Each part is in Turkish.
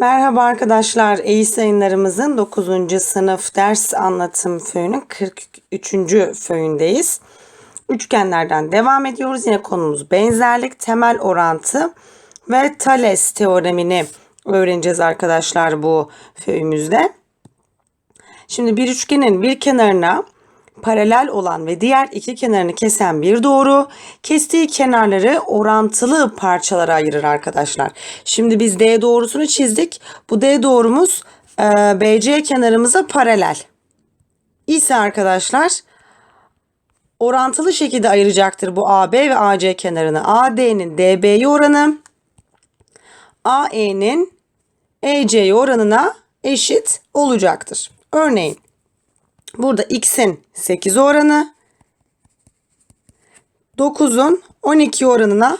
Merhaba arkadaşlar. EYİS yayınlarımızın 9. sınıf ders anlatım föyünün 43. föyündeyiz. Üçgenlerden devam ediyoruz. Yine konumuz benzerlik, temel orantı ve Thales teoremini öğreneceğiz arkadaşlar bu föyümüzde. Şimdi bir üçgenin bir kenarına paralel olan ve diğer iki kenarını kesen bir doğru kestiği kenarları orantılı parçalara ayırır arkadaşlar. Şimdi biz D doğrusunu çizdik. Bu D doğrumuz e, BC kenarımıza paralel. ise arkadaşlar orantılı şekilde ayıracaktır bu AB ve AC kenarını. AD'nin DB'ye oranı AE'nin EC'ye oranına eşit olacaktır. Örneğin Burada x'in 8 oranı 9'un 12 oranına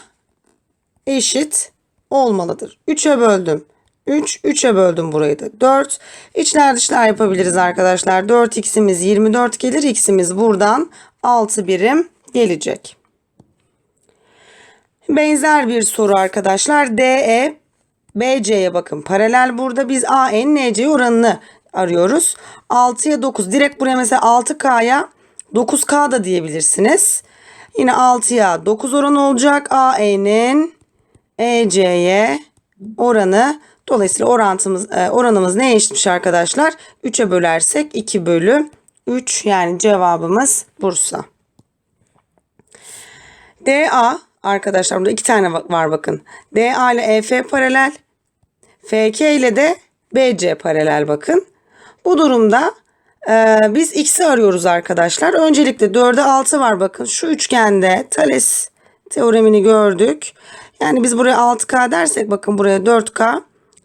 eşit olmalıdır. 3'e böldüm. 3, 3'e böldüm burayı da 4. İçler dışlar yapabiliriz arkadaşlar. 4x'imiz 24 gelir. x'imiz buradan 6 birim gelecek. Benzer bir soru arkadaşlar. DE BC'ye bakın paralel burada biz AN NC oranını arıyoruz. 6'ya 9 direkt buraya mesela 6K'ya 9K da diyebilirsiniz. Yine 6'ya 9 oranı olacak. AE'nin EC'ye oranı dolayısıyla orantımız e, oranımız ne eşitmiş arkadaşlar? 3'e bölersek 2 bölü 3 yani cevabımız Bursa. DA arkadaşlar burada iki tane var bakın. DA ile EF paralel. FK ile de BC paralel bakın. Bu durumda e, biz x'i arıyoruz arkadaşlar. Öncelikle 4'e 6 var bakın. Şu üçgende Thales teoremini gördük. Yani biz buraya 6K dersek bakın buraya 4K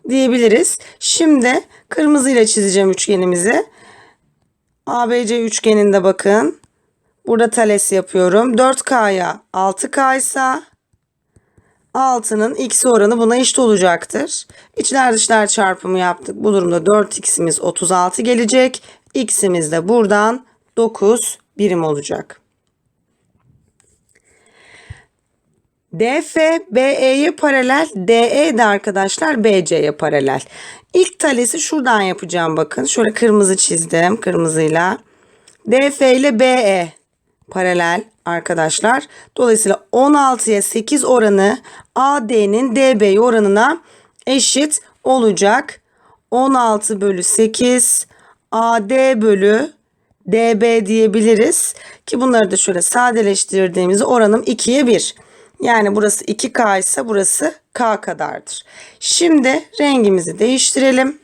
diyebiliriz. Şimdi kırmızı ile çizeceğim üçgenimizi. ABC üçgeninde bakın. Burada Thales yapıyorum. 4K'ya 6K ise 6'nın x oranı buna eşit olacaktır. İçler dışlar çarpımı yaptık. Bu durumda 4x'imiz 36 gelecek. x'imiz de buradan 9 birim olacak. DF BE'ye paralel, DE de arkadaşlar BC'ye paralel. İlk talesi şuradan yapacağım bakın. Şöyle kırmızı çizdim kırmızıyla. DF ile BE paralel arkadaşlar. Dolayısıyla 16'ya 8 oranı AD'nin DB oranına eşit olacak. 16 bölü 8 AD bölü DB diyebiliriz. Ki bunları da şöyle sadeleştirdiğimizde oranım 2'ye 1. Yani burası 2K ise burası K kadardır. Şimdi rengimizi değiştirelim.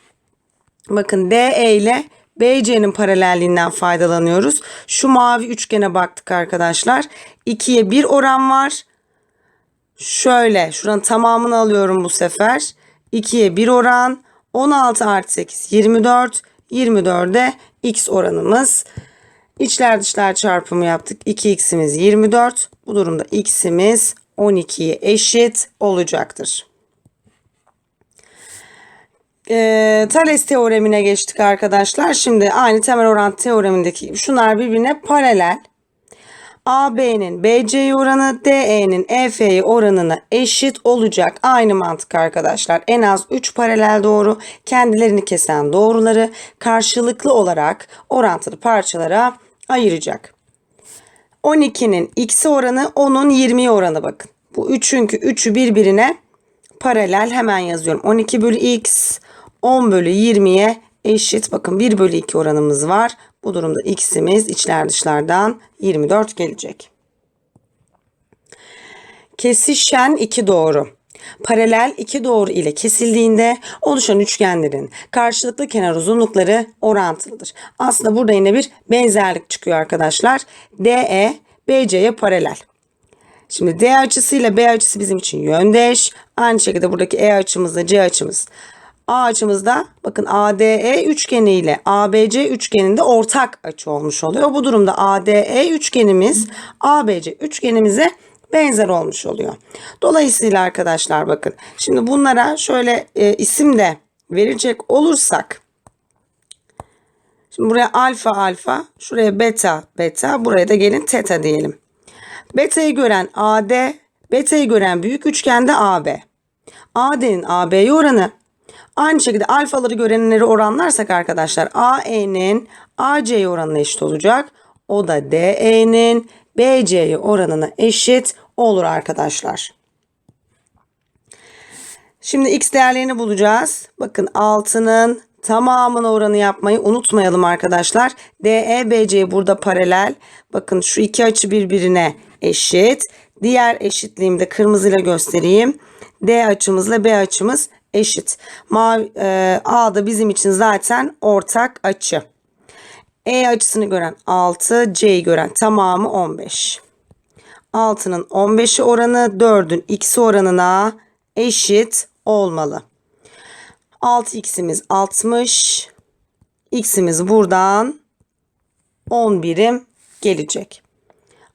Bakın DE ile BC'nin paralelliğinden faydalanıyoruz. Şu mavi üçgene baktık arkadaşlar. 2'ye 1 oran var. Şöyle şuranın tamamını alıyorum bu sefer. 2'ye 1 oran. 16 artı 8 24. 24'e x oranımız. İçler dışlar çarpımı yaptık. 2x'imiz 24. Bu durumda x'imiz 12'ye eşit olacaktır e, Thales teoremine geçtik arkadaşlar. Şimdi aynı temel orantı teoremindeki şunlar birbirine paralel. AB'nin BC oranı DE'nin EF oranına eşit olacak. Aynı mantık arkadaşlar. En az 3 paralel doğru kendilerini kesen doğruları karşılıklı olarak orantılı parçalara ayıracak. 12'nin x'i oranı 10'un 20'ye oranı bakın. Bu 3 çünkü 3'ü birbirine paralel hemen yazıyorum. 12 bölü x 10 bölü 20'ye eşit. Bakın 1 bölü 2 oranımız var. Bu durumda x'imiz içler dışlardan 24 gelecek. Kesişen iki doğru. Paralel iki doğru ile kesildiğinde oluşan üçgenlerin karşılıklı kenar uzunlukları orantılıdır. Aslında burada yine bir benzerlik çıkıyor arkadaşlar. DE BC'ye paralel. Şimdi D açısıyla B açısı bizim için yöndeş. Aynı şekilde buradaki E açımızla C açımız A açımızda bakın ADE üçgeni ile ABC üçgeninde ortak açı olmuş oluyor. Bu durumda ADE üçgenimiz ABC üçgenimize benzer olmuş oluyor. Dolayısıyla arkadaşlar bakın şimdi bunlara şöyle e, isim de verecek olursak şimdi buraya alfa alfa şuraya beta beta buraya da gelin teta diyelim. Beta'yı gören AD beta'yı gören büyük üçgende AB. AD'nin AB'ye oranı Aynı şekilde alfaları görenleri oranlarsak arkadaşlar AE'nin AC'ye oranına eşit olacak. O da DE'nin BC'ye oranına eşit olur arkadaşlar. Şimdi x değerlerini bulacağız. Bakın 6'nın tamamına oranı yapmayı unutmayalım arkadaşlar. DE BC burada paralel. Bakın şu iki açı birbirine eşit. Diğer eşitliğimde kırmızıyla göstereyim. D açımızla B açımız eşit. Mavi, e, A da bizim için zaten ortak açı. E açısını gören 6, C'yi gören tamamı 15. 6'nın 15'i oranı 4'ün x'i oranına eşit olmalı. 6x'imiz 60. X'imiz buradan 10 birim gelecek.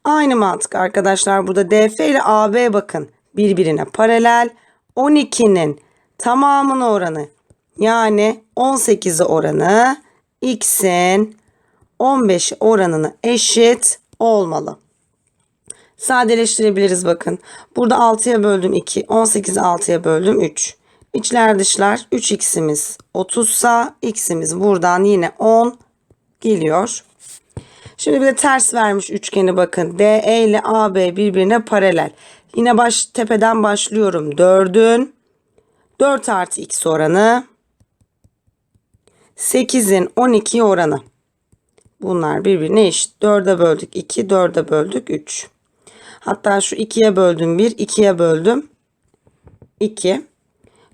Aynı mantık arkadaşlar burada DF ile AB bakın birbirine paralel. 12'nin tamamının oranı yani 18'i oranı x'in 15 oranına eşit olmalı. Sadeleştirebiliriz bakın. Burada 6'ya böldüm 2. 18'i 6'ya böldüm 3. İçler dışlar 3x'imiz 30 sa x'imiz buradan yine 10 geliyor. Şimdi bir de ters vermiş üçgeni bakın. DE ile AB birbirine paralel. Yine baş tepeden başlıyorum. 4'ün 4 artı x oranı 8'in 12 oranı. Bunlar birbirine eşit. 4'e böldük 2, 4'e böldük 3. Hatta şu 2'ye böldüm 1, 2'ye böldüm 2.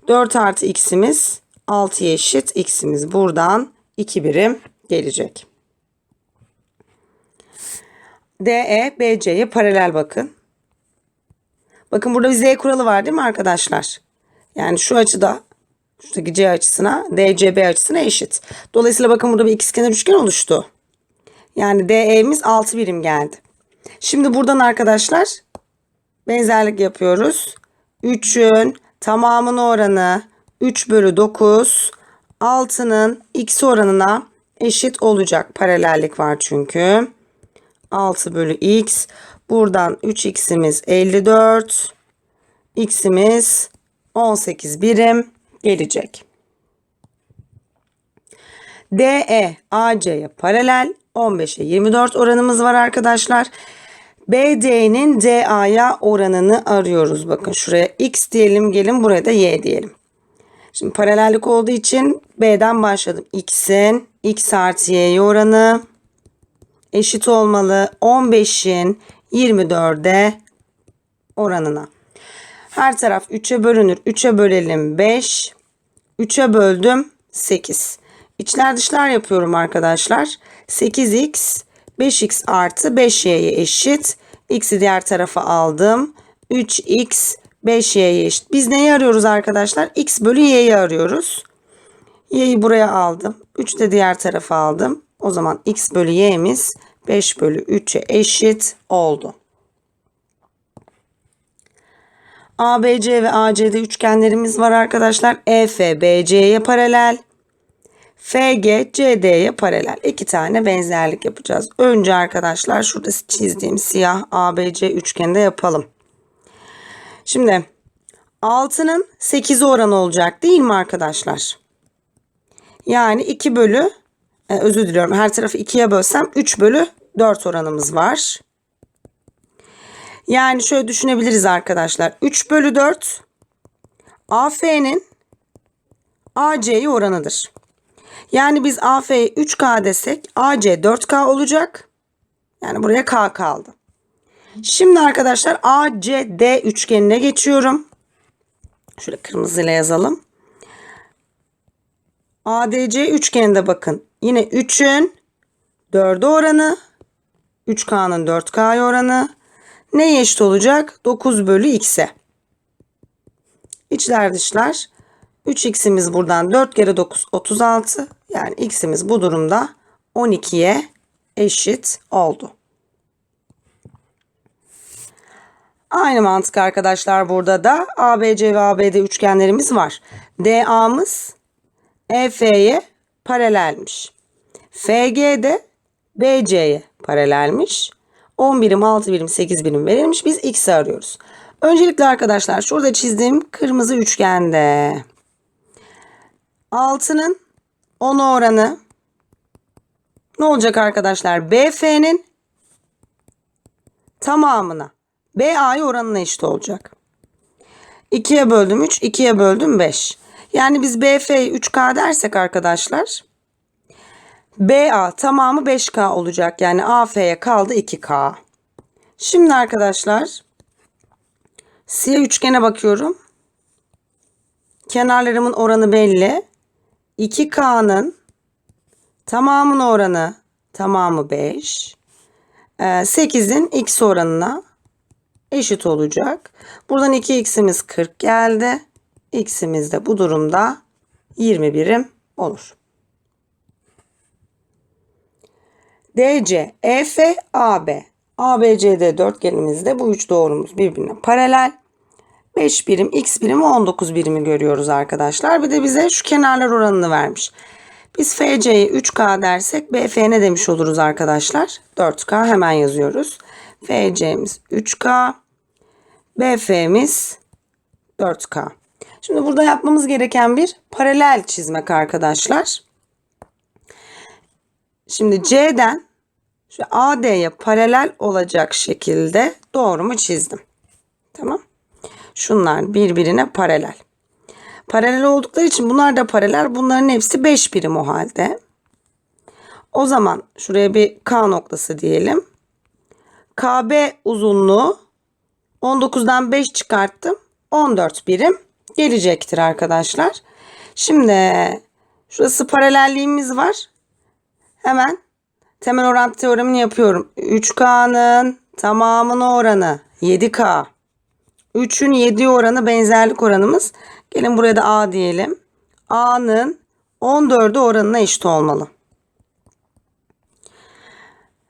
4 artı x'imiz 6'ya eşit. X'imiz buradan 2 birim gelecek. DE BC'ye paralel bakın. Bakın burada bir Z kuralı var değil mi arkadaşlar? Yani şu açıda şuradaki C açısına DCB açısına eşit. Dolayısıyla bakın burada bir ikizkenar üçgen oluştu. Yani DE'miz 6 birim geldi. Şimdi buradan arkadaşlar benzerlik yapıyoruz. 3'ün tamamının oranı 3 bölü 9 6'nın x oranına eşit olacak. Paralellik var çünkü. 6 bölü x. Buradan 3x'imiz 54. x'imiz 18 birim gelecek. DE AC'ye paralel 15'e 24 oranımız var arkadaşlar. BD'nin DA'ya oranını arıyoruz. Bakın şuraya x diyelim gelin buraya da y diyelim. Şimdi paralellik olduğu için B'den başladım. X'in x artı y'ye oranı eşit olmalı 15'in 24'e oranına. Her taraf 3'e bölünür. 3'e bölelim 5. 3'e böldüm 8. İçler dışlar yapıyorum arkadaşlar. 8x 5x artı 5y'ye eşit. X'i diğer tarafa aldım. 3x 5y'ye eşit. Biz neyi arıyoruz arkadaşlar? x bölü y'yi arıyoruz. Y'yi buraya aldım. 3 de diğer tarafa aldım. O zaman x bölü y'miz 5 bölü 3'e eşit oldu. ABC ve ACD üçgenlerimiz var arkadaşlar. EF BC'ye paralel. FG CD'ye paralel. İki tane benzerlik yapacağız. Önce arkadaşlar şurada çizdiğim siyah ABC üçgeninde yapalım. Şimdi 6'nın 8 oranı olacak değil mi arkadaşlar? Yani 2 bölü e, özür diliyorum her tarafı 2'ye bölsem 3 bölü 4 oranımız var. Yani şöyle düşünebiliriz arkadaşlar. 3 bölü 4 AF'nin AC'ye oranıdır. Yani biz AF'ye 3K desek AC 4K olacak. Yani buraya K kaldı. Şimdi arkadaşlar ACD üçgenine geçiyorum. Şöyle kırmızıyla yazalım. ADC üçgeninde bakın. Yine 3'ün 4'e oranı. 3K'nın 4K'ya oranı. Neye eşit olacak? 9 bölü x'e. İçler dışlar. 3x'imiz buradan 4 kere 9 36. Yani x'imiz bu durumda 12'ye eşit oldu. Aynı mantık arkadaşlar burada da ABC ve ABD üçgenlerimiz var. DA'mız EF'ye paralelmiş. FG de BC'ye paralelmiş. 10 birim, 6 birim, 8 birim verilmiş. Biz x'i arıyoruz. Öncelikle arkadaşlar şurada çizdiğim kırmızı üçgende 6'nın 10'a oranı ne olacak arkadaşlar? BF'nin tamamına BA'ya oranına eşit olacak. 2'ye böldüm 3, 2'ye böldüm 5. Yani biz BF'yi 3K dersek arkadaşlar BA tamamı 5K olacak. Yani AF'ye kaldı 2K. Şimdi arkadaşlar siyah üçgene bakıyorum. Kenarlarımın oranı belli. 2K'nın tamamının oranı tamamı 5. 8'in x oranına eşit olacak. Buradan 2x'imiz 40 geldi. X'imiz de bu durumda 20 birim olur. DC, EF, AB. ABCD dörtgenimizde bu üç doğrumuz birbirine paralel. 5 birim, x birimi 19 birimi görüyoruz arkadaşlar. Bir de bize şu kenarlar oranını vermiş. Biz FC'yi 3K dersek BF ne demiş oluruz arkadaşlar? 4K hemen yazıyoruz. FC'miz 3K. BF'miz 4K. Şimdi burada yapmamız gereken bir paralel çizmek arkadaşlar. Şimdi C'den şu AD'ye paralel olacak şekilde doğrumu çizdim. Tamam. Şunlar birbirine paralel. Paralel oldukları için bunlar da paralel. Bunların hepsi 5 birim o halde. O zaman şuraya bir K noktası diyelim. KB uzunluğu 19'dan 5 çıkarttım. 14 birim gelecektir arkadaşlar. Şimdi şurası paralelliğimiz var. Hemen temel orantı teoremini yapıyorum. 3K'nın tamamının oranı 7K. 3'ün 7 oranı benzerlik oranımız. Gelin buraya da A diyelim. A'nın 14'ü oranına eşit olmalı.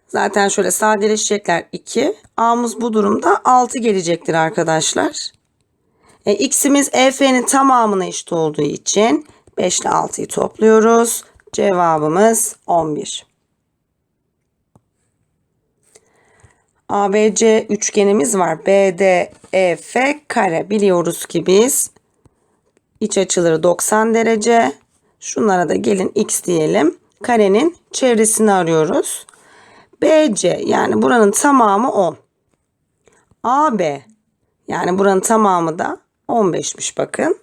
Zaten şöyle sadeleşecekler 2. A'mız bu durumda 6 gelecektir arkadaşlar. E, X'imiz EF'nin tamamına eşit olduğu için 5 ile 6'yı topluyoruz. Cevabımız 11. ABC üçgenimiz var. BDEF kare. Biliyoruz ki biz iç açıları 90 derece. Şunlara da gelin x diyelim. Karenin çevresini arıyoruz. BC yani buranın tamamı 10. AB yani buranın tamamı da 15'miş bakın.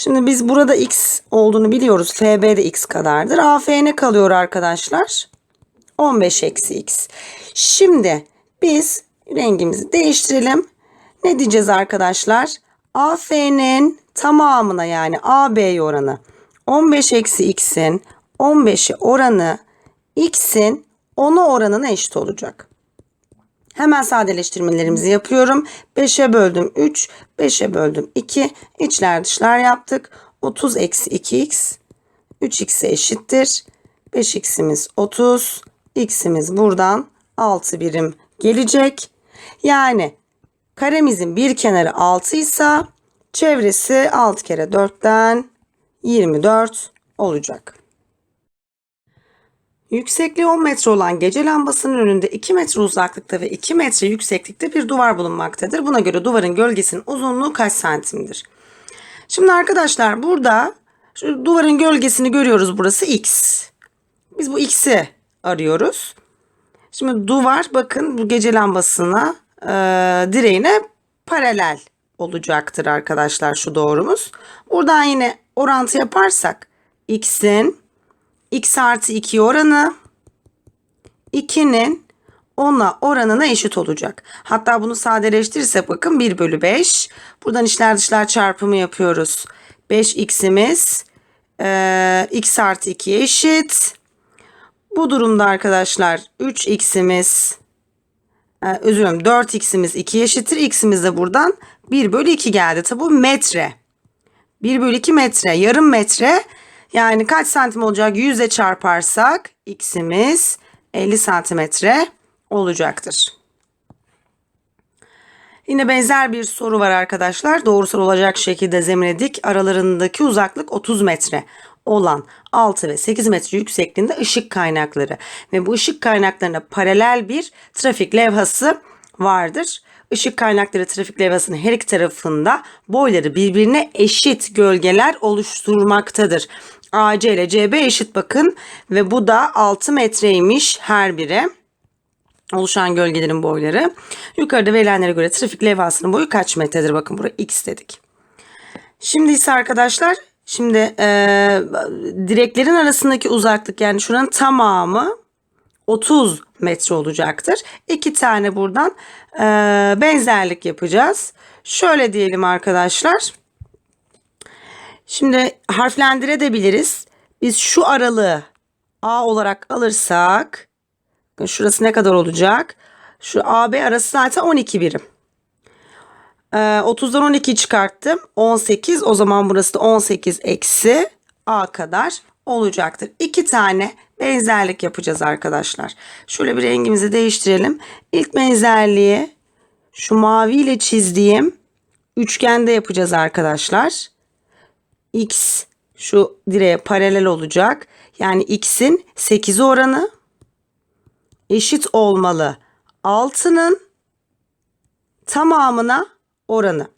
Şimdi biz burada x olduğunu biliyoruz. FB de x kadardır. AF ne kalıyor arkadaşlar? 15 eksi x. Şimdi biz rengimizi değiştirelim. Ne diyeceğiz arkadaşlar? AF'nin tamamına yani AB oranı 15 eksi x'in 15'i oranı x'in 10'a oranına eşit olacak. Hemen sadeleştirmelerimizi yapıyorum. 5'e böldüm 3, 5'e böldüm 2. İçler dışlar yaptık. 30 eksi 2x 3x'e eşittir. 5x'imiz 30. x'imiz buradan 6 birim gelecek. Yani karemizin bir kenarı 6 ise çevresi 6 kere 4'ten 24 olacak. Yüksekliği 10 metre olan gece lambasının önünde 2 metre uzaklıkta ve 2 metre yükseklikte bir duvar bulunmaktadır. Buna göre duvarın gölgesinin uzunluğu kaç santimdir? Şimdi arkadaşlar burada şu duvarın gölgesini görüyoruz burası x. Biz bu x'i arıyoruz. Şimdi duvar bakın bu gece lambasına e, direğine paralel olacaktır arkadaşlar şu doğrumuz. Buradan yine orantı yaparsak x'in x artı 2 oranı 2'nin 10'a oranına eşit olacak. Hatta bunu sadeleştirirsek bakın 1 bölü 5. Buradan içler dışlar çarpımı yapıyoruz. 5x'imiz e, x artı 2'ye eşit. Bu durumda arkadaşlar 3x'imiz e, özür dilerim 4x'imiz 2 eşittir. x'imiz de buradan 1 bölü 2 geldi. Tabi bu metre. 1 bölü 2 metre. Yarım metre. Yani kaç santim olacak? 100'e çarparsak x'imiz 50 santimetre olacaktır. Yine benzer bir soru var arkadaşlar. Doğrusal olacak şekilde zemine dik aralarındaki uzaklık 30 metre olan 6 ve 8 metre yüksekliğinde ışık kaynakları ve bu ışık kaynaklarına paralel bir trafik levhası vardır. Işık kaynakları trafik levhasının her iki tarafında boyları birbirine eşit gölgeler oluşturmaktadır. AC ile CB eşit bakın ve bu da 6 metreymiş her biri oluşan gölgelerin boyları. Yukarıda verilenlere göre trafik levhasının boyu kaç metredir? Bakın buraya x dedik. Şimdi ise arkadaşlar şimdi e, direklerin arasındaki uzaklık yani şuranın tamamı 30 metre olacaktır. İki tane buradan e, benzerlik yapacağız. Şöyle diyelim arkadaşlar. Şimdi harflendirebiliriz. Biz şu aralığı A olarak alırsak şurası ne kadar olacak? Şu AB arası zaten 12 birim. Ee, 30'dan 12'yi çıkarttım. 18. O zaman burası da 18 eksi A kadar olacaktır. İki tane benzerlik yapacağız arkadaşlar. Şöyle bir rengimizi değiştirelim. İlk benzerliği şu mavi ile çizdiğim üçgende yapacağız arkadaşlar. X şu direğe paralel olacak. Yani x'in 8 oranı eşit olmalı. 6'nın tamamına oranı.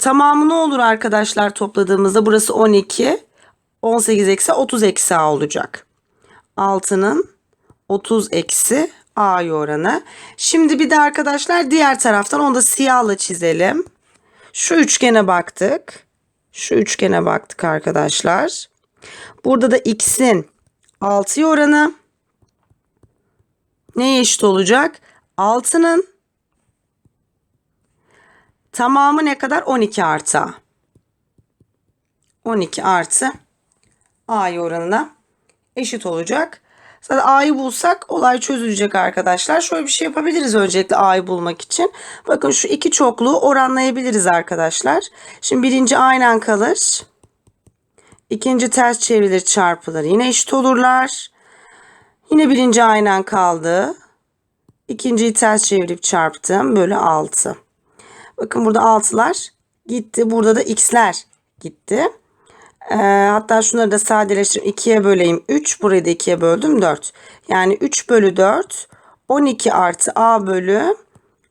Tamamı ne olur arkadaşlar topladığımızda burası 12. 18 eksi 30 eksi a olacak. 6'nın 30 eksi a oranı. Şimdi bir de arkadaşlar diğer taraftan onu da siyahla çizelim. Şu üçgene baktık. Şu üçgene baktık arkadaşlar. Burada da x'in 6 oranı neye eşit olacak? 6'nın tamamı ne kadar? 12 artı A. 12 artı A'yı oranına eşit olacak. Zaten A'yı bulsak olay çözülecek arkadaşlar. Şöyle bir şey yapabiliriz öncelikle A'yı bulmak için. Bakın şu iki çokluğu oranlayabiliriz arkadaşlar. Şimdi birinci aynen kalır. İkinci ters çevrilir çarpılır. Yine eşit olurlar. Yine birinci aynen kaldı. İkinciyi ters çevirip çarptım. Bölü 6. Bakın burada 6'lar gitti. Burada da x'ler gitti. Ee, hatta şunları da sadeleştireyim. 2'ye böleyim 3. Burayı da 2'ye böldüm 4. Yani 3 bölü 4 12 artı a bölü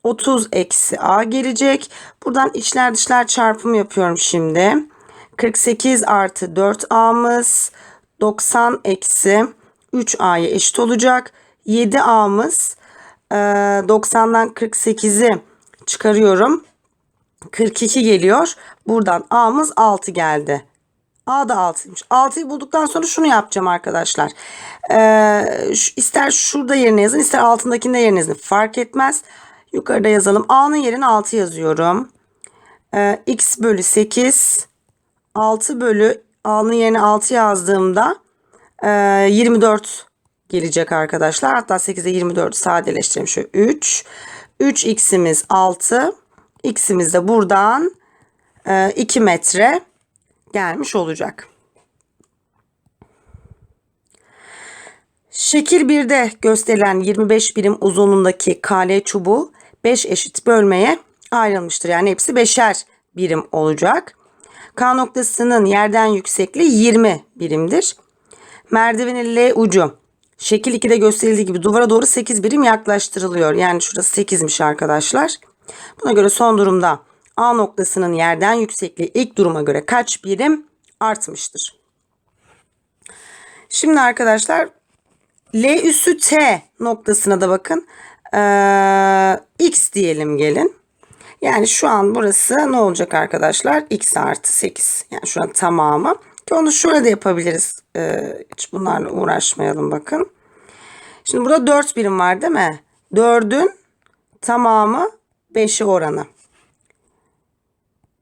30 eksi a gelecek. Buradan içler dışlar çarpımı yapıyorum şimdi. 48 artı 4a'mız 90 eksi 3a'ya eşit olacak. 7a'mız e, 90'dan 48'i çıkarıyorum. 42 geliyor. Buradan a'mız 6 geldi. A da 6'ymış. 6'yı bulduktan sonra şunu yapacağım arkadaşlar. Ee, ister şurada yerine yazın ister altındakinde yerine yazın. Fark etmez. Yukarıda yazalım. A'nın yerine 6 yazıyorum. Ee, x bölü 8 6 bölü A'nın yerine 6 yazdığımda e, 24 gelecek arkadaşlar. Hatta 8'e 24 sadeleştirelim. Şöyle 3. 3x'imiz 6. X'imiz de buradan e, 2 metre gelmiş olacak. Şekil 1'de gösterilen 25 birim uzunluğundaki kale çubuğu 5 eşit bölmeye ayrılmıştır. Yani hepsi 5'er birim olacak. K noktasının yerden yüksekliği 20 birimdir. Merdivenin L ucu şekil 2'de gösterildiği gibi duvara doğru 8 birim yaklaştırılıyor. Yani şurası 8'miş arkadaşlar. Buna göre son durumda A noktasının yerden yüksekliği ilk duruma göre kaç birim artmıştır? Şimdi arkadaşlar L üssü T noktasına da bakın. Ee, X diyelim gelin. Yani şu an burası ne olacak arkadaşlar? X artı 8. Yani şu an tamamı. Ki onu şöyle de yapabiliriz. Ee, hiç bunlarla uğraşmayalım bakın. Şimdi burada 4 birim var değil mi? 4'ün tamamı 5'i oranı.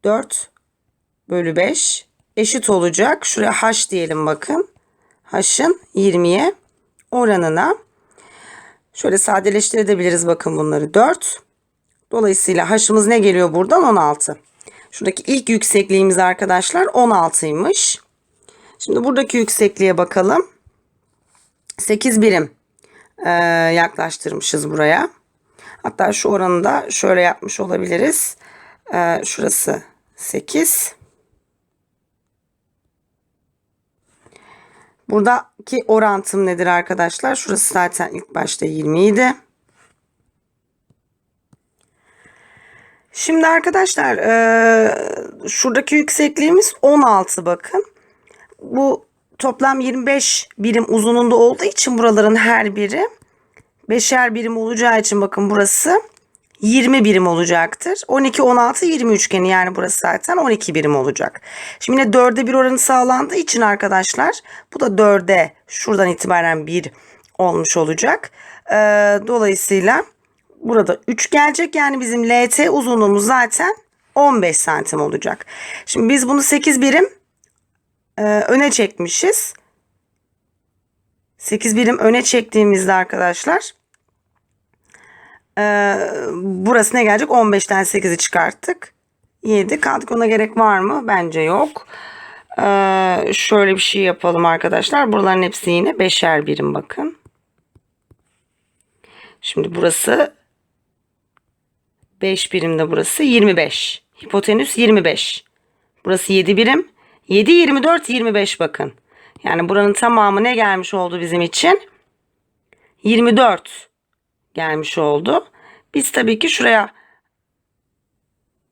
4 bölü 5 eşit olacak. Şuraya h diyelim bakın. h'ın 20'ye oranına. Şöyle sadeleştirebiliriz bakın bunları 4. Dolayısıyla h'ımız ne geliyor buradan 16. Şuradaki ilk yüksekliğimiz arkadaşlar 16'ymış. Şimdi buradaki yüksekliğe bakalım. 8 birim e, yaklaştırmışız buraya. Hatta şu oranı da şöyle yapmış olabiliriz. E, şurası 8. Buradaki orantım nedir arkadaşlar? Şurası zaten ilk başta 20 idi. Şimdi arkadaşlar eee, şuradaki yüksekliğimiz 16 bakın. Bu toplam 25 birim uzunluğunda olduğu için buraların her biri beşer birim olacağı için bakın burası 20 birim olacaktır. 12, 16, 20 üçgeni yani burası zaten 12 birim olacak. Şimdi yine 4'e 1 oranı sağlandığı için arkadaşlar bu da 4'e şuradan itibaren 1 olmuş olacak. Ee, dolayısıyla burada 3 gelecek yani bizim LT uzunluğumuz zaten 15 santim olacak. Şimdi biz bunu 8 birim e, öne çekmişiz. 8 birim öne çektiğimizde arkadaşlar ee, burası ne gelecek? 15'ten 8'i çıkarttık. 7 kaldık. Ona gerek var mı? Bence yok. Ee, şöyle bir şey yapalım arkadaşlar. Buraların hepsi yine beşer birim bakın. Şimdi burası 5 birimde burası 25. Hipotenüs 25. Burası 7 birim. 7, 24, 25 bakın. Yani buranın tamamı ne gelmiş oldu bizim için? 24 gelmiş oldu. Biz tabii ki şuraya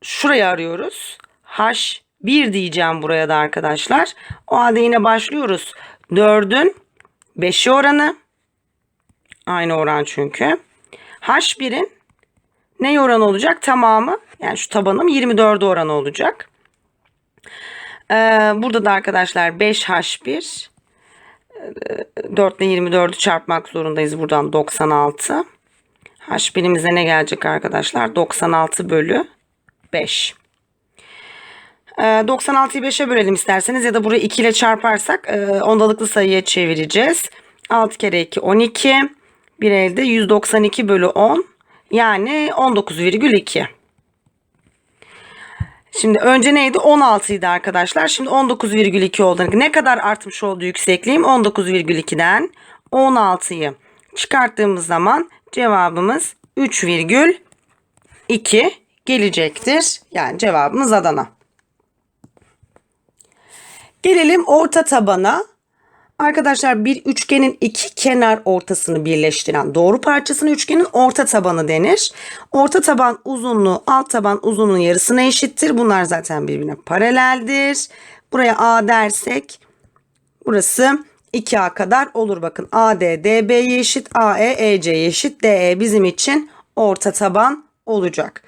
şurayı arıyoruz. H1 diyeceğim buraya da arkadaşlar. O halde yine başlıyoruz. 4'ün 5'i oranı. Aynı oran çünkü. H1'in ne oranı olacak? Tamamı yani şu tabanım 24 oranı olacak. Ee, burada da arkadaşlar 5H1 4 ile 24'ü çarpmak zorundayız. Buradan 96. H1'imize ne gelecek arkadaşlar? 96 bölü 5. Ee, 96'yı 5'e bölelim isterseniz ya da burayı 2 ile çarparsak e, ondalıklı sayıya çevireceğiz. 6 kere 2 12. Bir elde 192 bölü 10 yani 19,2. Şimdi önce neydi? 16 idi arkadaşlar. Şimdi 19,2 oldu. Ne kadar artmış oldu yüksekliğim? 19,2'den 16'yı çıkarttığımız zaman cevabımız 3,2 gelecektir. Yani cevabımız Adana. Gelelim orta tabana. Arkadaşlar bir üçgenin iki kenar ortasını birleştiren doğru parçasını üçgenin orta tabanı denir. Orta taban uzunluğu alt taban uzunluğunun yarısına eşittir. Bunlar zaten birbirine paraleldir. Buraya A dersek burası 2A kadar olur. Bakın AD DB'ye eşit, AE EC'ye eşit, DE bizim için orta taban olacak.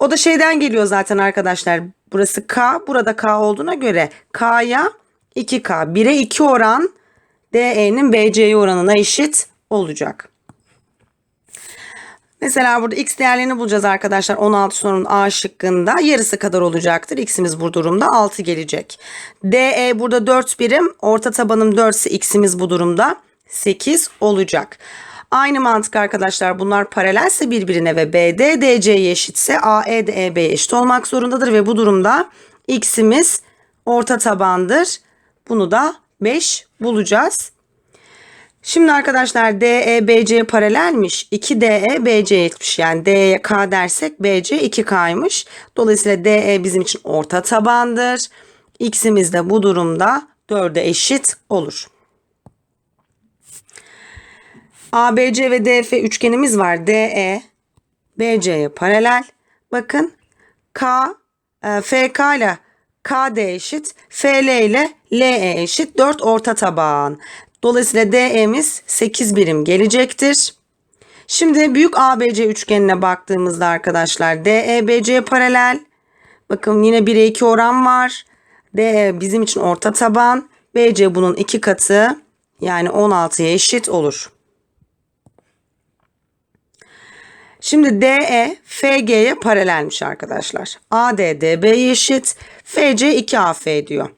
O da şeyden geliyor zaten arkadaşlar. Burası K, burada K olduğuna göre K'ya 2K. 1'e 2 oran DE'nin BC'ye oranına eşit olacak. Mesela burada x değerlerini bulacağız arkadaşlar. 16 sorunun A şıkkında yarısı kadar olacaktır. X'imiz bu durumda 6 gelecek. DE burada 4 birim. Orta tabanım 4 ise x'imiz bu durumda 8 olacak. Aynı mantık arkadaşlar bunlar paralelse birbirine ve BD DC'ye eşitse AE de EB'ye eşit olmak zorundadır ve bu durumda x'imiz orta tabandır. Bunu da 5 bulacağız. Şimdi arkadaşlar DE BC paralelmiş. 2 DE BC etmiş. Yani D'ye K dersek BC 2K'ymış. Dolayısıyla DE bizim için orta tabandır. X'imiz de bu durumda 4'e eşit olur. ABC ve DF üçgenimiz var. DE BC'ye paralel. Bakın K e, FK ile KD eşit. FL ile LE eşit. 4 orta taban. Dolayısıyla DE'miz 8 birim gelecektir. Şimdi büyük ABC üçgenine baktığımızda arkadaşlar DEBC paralel. Bakın yine 1'e 2 oran var. DE bizim için orta taban. BC bunun 2 katı yani 16'ya eşit olur. Şimdi DE FG'ye paralelmiş arkadaşlar. AD DB'ye eşit. FC 2AF diyor.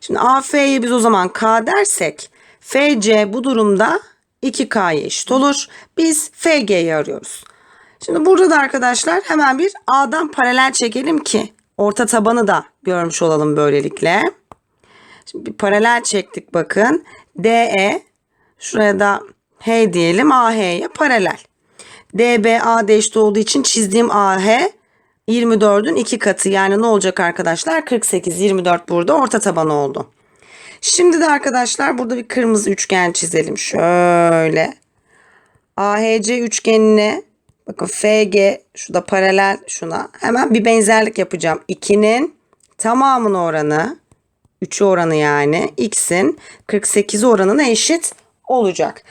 Şimdi AF'yi biz o zaman K dersek FC bu durumda 2K'ya eşit olur. Biz FG'yi arıyoruz. Şimdi burada da arkadaşlar hemen bir A'dan paralel çekelim ki orta tabanı da görmüş olalım böylelikle. Şimdi bir paralel çektik bakın. DE şuraya da H diyelim AH'ye paralel. DB AD eşit olduğu için çizdiğim AH 24'ün 2 katı. Yani ne olacak arkadaşlar? 48 24 burada orta taban oldu. Şimdi de arkadaşlar burada bir kırmızı üçgen çizelim. Şöyle. AHC üçgenine Bakın FG şu da paralel şuna. Hemen bir benzerlik yapacağım. 2'nin tamamının oranı 3'ü oranı yani x'in 48 oranına eşit olacak.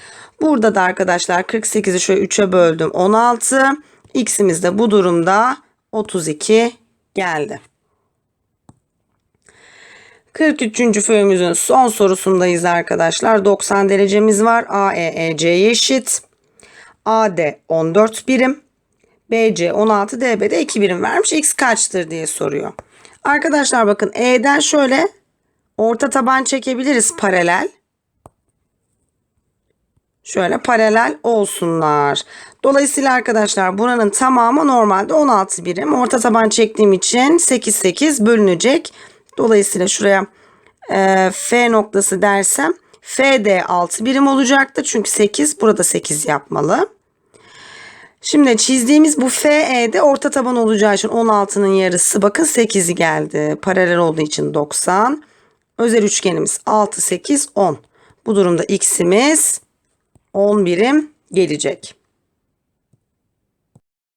Burada da arkadaşlar 48'i şöyle 3'e böldüm 16. X'imiz de bu durumda 32 geldi. 43. föyümüzün son sorusundayız arkadaşlar. 90 derecemiz var. AE EC'ye eşit. AD 14 birim. BC 16 DB'de 2 birim vermiş. X kaçtır diye soruyor. Arkadaşlar bakın E'den şöyle orta taban çekebiliriz paralel. Şöyle paralel olsunlar. Dolayısıyla arkadaşlar buranın tamamı normalde 16 birim. Orta taban çektiğim için 8 8 bölünecek. Dolayısıyla şuraya e, F noktası dersem FD 6 birim olacaktı. Çünkü 8 burada 8 yapmalı. Şimdi çizdiğimiz bu FE'de orta taban olacağı için 16'nın yarısı bakın 8'i geldi. Paralel olduğu için 90. Özel üçgenimiz 6, 8, 10. Bu durumda x'imiz 10 birim gelecek.